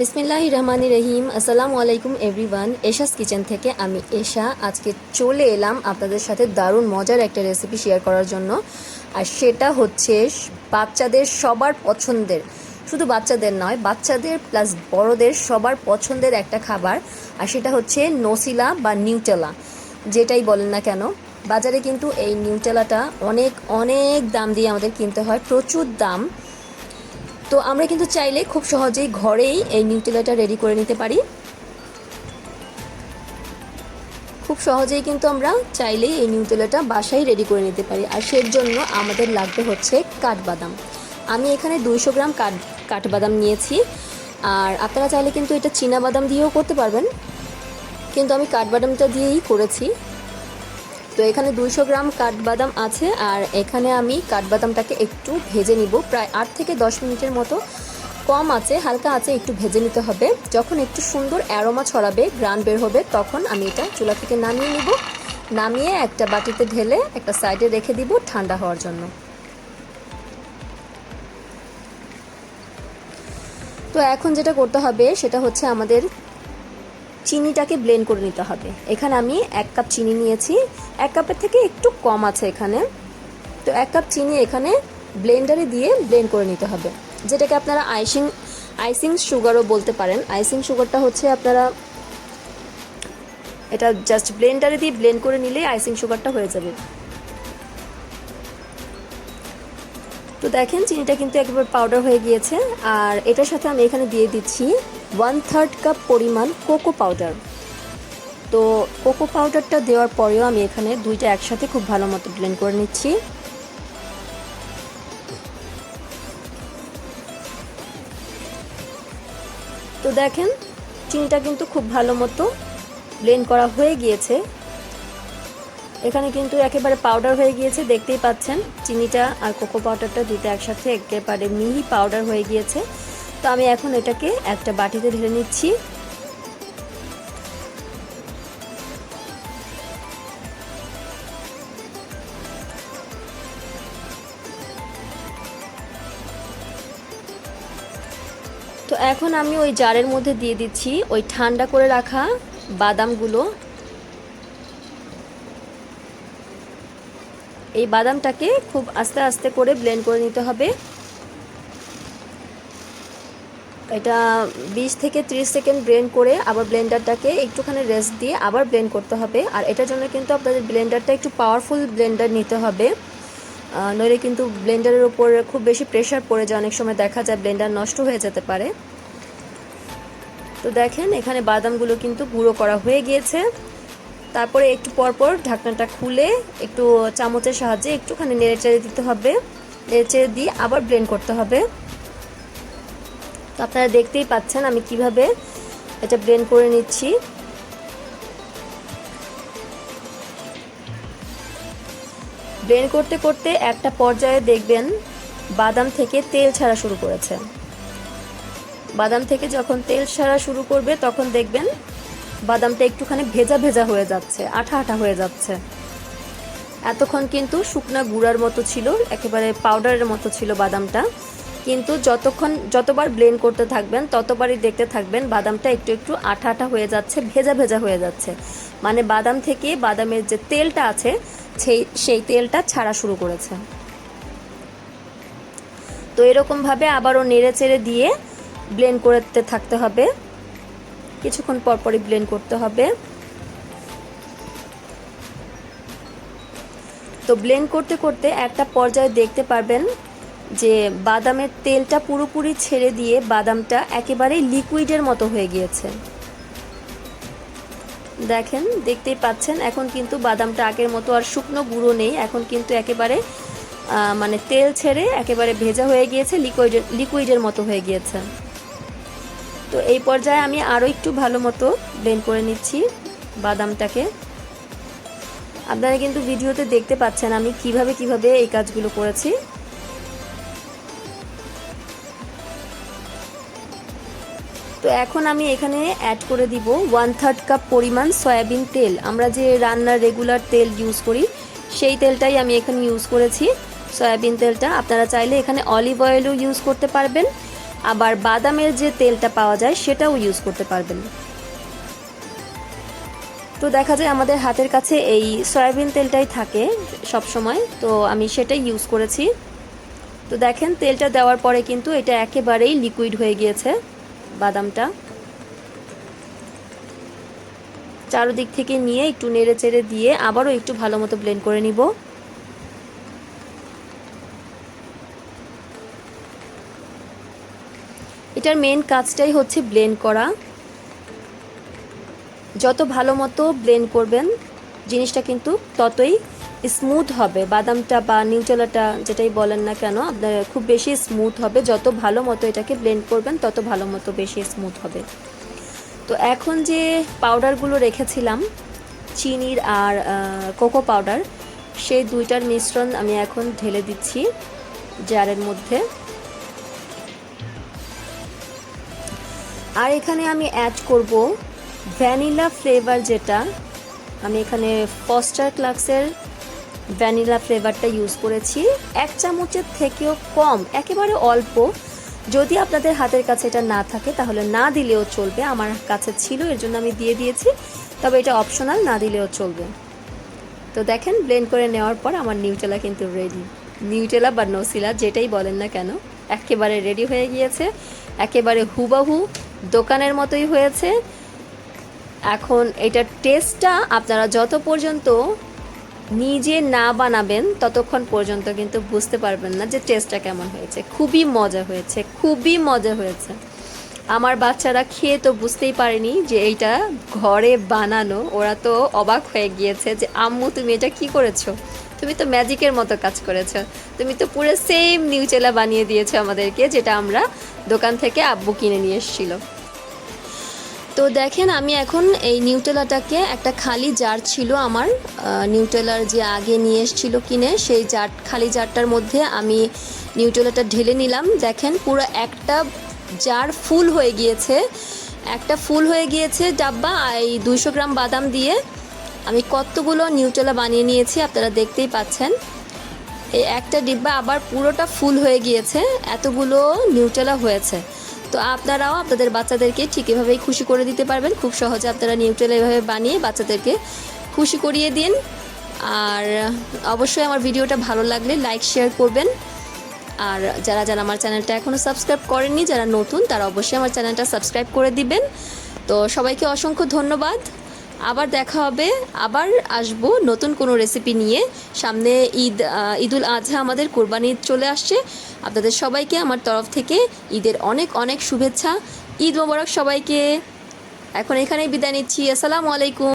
বিসমিল্লাহ রহমানি রহিম আসসালামু আলাইকুম এভরিওয়ান, এশাস কিচেন থেকে আমি এশা। আজকে চলে এলাম আপনাদের সাথে দারুণ মজার একটা রেসিপি শেয়ার করার জন্য, আর সেটা হচ্ছে বাচ্চাদের সবার পছন্দের, শুধু বাচ্চাদের নয়, বাচ্চাদের প্লাস বড়দের সবার পছন্দের একটা খাবার, আর সেটা হচ্ছে নসিলা বা নিউটেলা, যেটাই বলেন না কেন। বাজারে কিন্তু এই নিউটেলাটা অনেক অনেক দাম দিয়ে আমাদের কিনতে হয়, প্রচুর দাম। তো আমরা কিন্তু চাইলে খুব সহজেই ঘরেই এই নিউটেলাটা রেডি করে নিতে পারি। খুব সহজেই কিন্তু আমরা চাইলেই এই নিউটেলাটা বাসায় রেডি করে নিতে পারি। আর সের জন্য আমাদের লাগবে হচ্ছে কাঠবাদাম। আমি এখানে দুইশো গ্রাম কাঠ, কাঠবাদাম নিয়েছি। আর আপনারা চাইলে কিন্তু এটা চীনা বাদাম দিয়েও করতে পারবেন। কিন্তু আমি কাঠবাদামটা দিয়েই করেছি। তো এখানে দুইশো গ্রাম কাঠবাদাম আছে, আর এখানে আমি কাঠবাদামটাকে একটু ভেজে নিব। প্রায় আট থেকে দশ মিনিটের মতো কম আছে, হালকা আছে, একটু ভেজে নিতে হবে। যখন একটু সুন্দর অ্যারোমা ছড়াবে গ্রান বের হবে, তখন আমি এটা চুলা থেকে নামিয়ে নিব। নামিয়ে একটা বাটিতে ঢেলে একটা সাইডে রেখে দিব ঠান্ডা হওয়ার জন্য। তো এখন যেটা করতে হবে, সেটা হচ্ছে আমাদের চিনিটাকে ব্লেন্ড করে নিতে হবে। এখানে আমি এক কাপ চিনি নিয়েছি। এক কাপের থেকে একটু কম আছে এখানে। তো এক কাপ চিনি এখানে ব্লেন্ডারে দিয়ে ব্লেন্ড করে নিতে হবে। যেটাকে আপনারা আইসিং আইসিং সুগারও বলতে পারেন। আইসিং সুগারটা হচ্ছে আপনারা এটা জাস্ট ব্লেন্ডারে দিয়ে ব্লেন্ড করে নিলেই আইসিং সুগারটা হয়ে যাবে। তো দেখেন, চিনিটা কিন্তু একবার পাউডার হয়ে গিয়েছে। আর এটার সাথে আমি এখানে দিয়ে দিচ্ছি ওয়ান থার্ড কাপ পরিমাণ কোকো পাউডার তো কোকো পাউডারটা দেওয়ার পরেও আমি এখানে দুইটা একসাথে খুব ভালো মতো ব্লেন্ড করে নিচ্ছি। তো দেখেন, চিনিটা কিন্তু খুব ভালো মতো ব্লেন্ড করা হয়ে গিয়েছে। এখানে কিন্তু একেবারে পাউডার হয়ে গিয়েছে, দেখতেই পাচ্ছেন, চিনিটা আর কোকো পাউডারটা দুটো একসাথে একেবারে মিহি পাউডার হয়ে গিয়েছে। তো আমি এখন এটাকে একটা বাটিতে ঢেলে নিচ্ছি। তো এখন আমি ওই জারের মধ্যে দিয়ে দিচ্ছি ওই ঠান্ডা করে রাখা বাদামগুলো। এই বাদামটাকে খুব আস্তে আস্তে করে ব্লেন্ড করে নিতে হবে। এটা 20 থেকে 30 সেকেন্ড ব্লেন্ড করে আবার ব্লেন্ডারটাকে একটুখানি রেস্ট দিয়ে আবার ব্লেন্ড করতে হবে। আর এটার জন্য কিন্তু আপনাদের ব্লেন্ডারটা একটু পাওয়ারফুল ব্লেন্ডার নিতে হবে। নইলে কিন্তু ব্লেন্ডারের উপর খুব বেশি প্রেশার পড়ে যায়, অনেক সময় দেখা যায় ব্লেন্ডার নষ্ট হয়ে যেতে পারে। তো দেখেন, এখানে বাদামগুলো কিন্তু গুঁড়ো করা হয়ে গিয়েছে। তারপরে একটু পরপর ঢাকনাটা খুলে একটু চামচের সাহায্যে একটুখানি নেড়ে চেড়ে দিতে হবে। নেড়ে চেড়ে দিয়ে আবার ব্লেন্ড করতে হবে। তো আপনারা দেখতেই পাচ্ছেন আমি কীভাবে এটা ব্লেন্ড করে নিচ্ছি। ব্লেন্ড করতে করতে একটা পর্যায়ে দেখবেন বাদাম থেকে তেল ছাড়া শুরু করেছে। বাদাম থেকে যখন তেল ছাড়া শুরু করবে তখন দেখবেন বাদামটা একটুখানি ভেজা ভেজা হয়ে যাচ্ছে, আঠা আঠা হয়ে যাচ্ছে। এতক্ষণ কিন্তু শুকনা গুঁড়ার মতো ছিল, একেবারে পাউডারের মতো ছিল বাদামটা। কিন্তু যতক্ষণ, যতবার ব্লেন্ড করতে থাকবেন, ততবারই দেখতে থাকবেন বাদামটা একটু একটু আঠা আঠা হয়ে যাচ্ছে, ভেজা ভেজা হয়ে যাচ্ছে। মানে বাদাম থেকে বাদামের যে তেলটা আছে, সেই সেই তেলটা ছাড়া শুরু করেছে। তো এরকমভাবে আবারও নেড়ে চেড়ে দিয়ে ব্লেন্ড করতে থাকতে হবে। কিছুক্ষণ পরপরই ব্লেন্ড করতে হবে। তো ব্লেন্ড করতে করতে একটা পর্যায়ে দেখতে পারবেন যে বাদামের তেলটা পুরোপুরি ছেড়ে দিয়ে বাদামটা একেবারে লিকুইডের মতো হয়ে গিয়েছে। দেখেন, দেখতেই পাচ্ছেন, এখন কিন্তু বাদামটা আগের মতো আর শুকনো গুঁড়ো নেই, এখন কিন্তু একেবারে মানে তেল ছেড়ে একেবারে ভেজা হয়ে গিয়েছে লিকুইডের লিকুইডের মতো হয়ে গিয়েছে। তো এই পর্যায়ে আমি আরও একটু ভালো মতো ব্লেন্ড করে নিচ্ছি বাদামটাকে। আপনারা কিন্তু ভিডিওতে দেখতে পাচ্ছেন আমি কীভাবে কীভাবে এই কাজগুলো করেছি। তো এখন আমি এখানে অ্যাড করে দিব ওয়ান থার্ড কাপ পরিমাণ সয়াবিন তেল। আমরা যে রান্নার রেগুলার তেল ইউজ করি, সেই তেলটাই আমি এখানে ইউজ করেছি। সয়াবিন তেলটা আপনারা চাইলে এখানে অলিভ অয়েলও ইউজ করতে পারবেন। আবার বাদামের যে তেলটা পাওয়া যায়, সেটাও ইউজ করতে পারবেন। তো দেখা যায় আমাদের হাতের কাছে এই সয়াবিন তেলটাই থাকে সব সময় তো আমি সেটাই ইউজ করেছি। তো দেখেন, তেলটা দেওয়ার পরে কিন্তু এটা একেবারেই লিকুইড হয়ে গিয়েছে। বাদামটা। চারোদিক থেকে নিয়ে একটু নেড়ে চেড়ে দিয়ে আবারও একটু ভালো মতো ব্লেন্ড করে নিব। এটার মেন কাজটাই হচ্ছে ব্লেন্ড করা। যত ভালো মতো ব্লেন্ড করবেন, জিনিসটা কিন্তু ততই স্মুথ হবে। বাদামটা বা নিউটেলাটা যেটাই বলেন না কেন, আপনার খুব বেশি স্মুথ হবে। যত ভালো মতো এটাকে ব্লেন্ড করবেন, তত ভালো মতো বেশি স্মুথ হবে। তো এখন যে পাউডারগুলো রেখেছিলাম, চিনির আর কোকো পাউডার সেই দুইটার মিশ্রণ আমি এখন ঢেলে দিচ্ছি জারের মধ্যে। আর এখানে আমি অ্যাড করব ভ্যানিলা ফ্লেভার যেটা, আমি এখানে ফস্টার ক্লাক্সের ভ্যানিলা ফ্লেভারটা ইউজ করেছি। এক চামচের থেকেও কম, একেবারে অল্প। যদি আপনাদের হাতের কাছে এটা না থাকে, তাহলে না দিলেও চলবে। আমার কাছে ছিল, এর জন্য আমি দিয়ে দিয়েছি। তবে এটা অপশনাল না দিলেও চলবে। তো দেখেন ব্লেন্ড করে নেওয়ার পর আমার নিউটেলা কিন্তু রেডি নিউটেলা বা নসিলা যেটাই বলেন না কেন, একেবারে রেডি হয়ে গিয়েছে। একেবারে হুবাহু দোকানের মতোই হয়েছে। এখন এটার টেস্টটা আপনারা যত পর্যন্ত নিজে না বানাবেন ততক্ষণ পর্যন্ত কিন্তু বুঝতে পারবেন না যে টেস্টটা কেমন হয়েছে। খুবই মজা হয়েছে, খুবই মজা হয়েছে। আমার বাচ্চারা খেয়ে তো বুঝতেই পারেনি যে এইটা ঘরে বানানো। ওরা তো অবাক হয়ে গিয়েছে যে, আম্মু, তুমি এটা কি করেছ? তুমি তো ম্যাজিকের মতো কাজ করেছ। তুমি তো পুরো সেম নিউচেলা বানিয়ে দিয়েছ আমাদেরকে, যেটা আমরা দোকান থেকে আব্বু কিনে নিয়ে এসেছিল। তো দেখেন, আমি এখন এই নিউটেলাটাকে একটা খালি জার ছিল আমার। নিউটেলার যে আগে নিয়ে এসেছিল কিনে, সেই জার খালি জারটার মধ্যে আমি নিউটেলাটা ঢেলে নিলাম। দেখেন, পুরো একটা জার ফুল হয়ে গিয়েছে। একটা ফুল হয়ে গিয়েছে ডাব্বা এই দুশো গ্রাম বাদাম দিয়ে আমি কতগুলো নিউটেলা বানিয়ে নিয়েছি আপনারা দেখতেই পাচ্ছেন। এই একটা ডিব্বা আবার পুরোটা ফুল হয়ে গিয়েছে, এতগুলো নিউটেলা হয়েছে। তো আপনারাও আপনাদের বাচ্চাদেরকে ঠিক এভাবেই খুশি করে দিতে পারবেন। খুব সহজে আপনারা নিউট্রেল এভাবে বানিয়ে বাচ্চাদেরকে খুশি করিয়ে দিন। আর অবশ্যই আমার ভিডিওটা ভালো লাগলে লাইক, শেয়ার করবেন। আর যারা যারা আমার চ্যানেলটা এখনও সাবস্ক্রাইব করেননি, যারা নতুন, তারা অবশ্যই আমার চ্যানেলটা সাবস্ক্রাইব করে দিবেন। তো সবাইকে অসংখ্য ধন্যবাদ। আবার দেখা হবে, আবার আসব নতুন কোনো রেসিপি নিয়ে। সামনে ঈদ ঈদুল আজহা আমাদের কোরবানি চলে আসছে। আপনাদের সবাইকে আমার তরফ থেকে ঈদের অনেক অনেক শুভেচ্ছা। ঈদ মোবারক সবাইকে। এখন এখানেই বিদায় নিচ্ছি। আসসালামু আলাইকুম।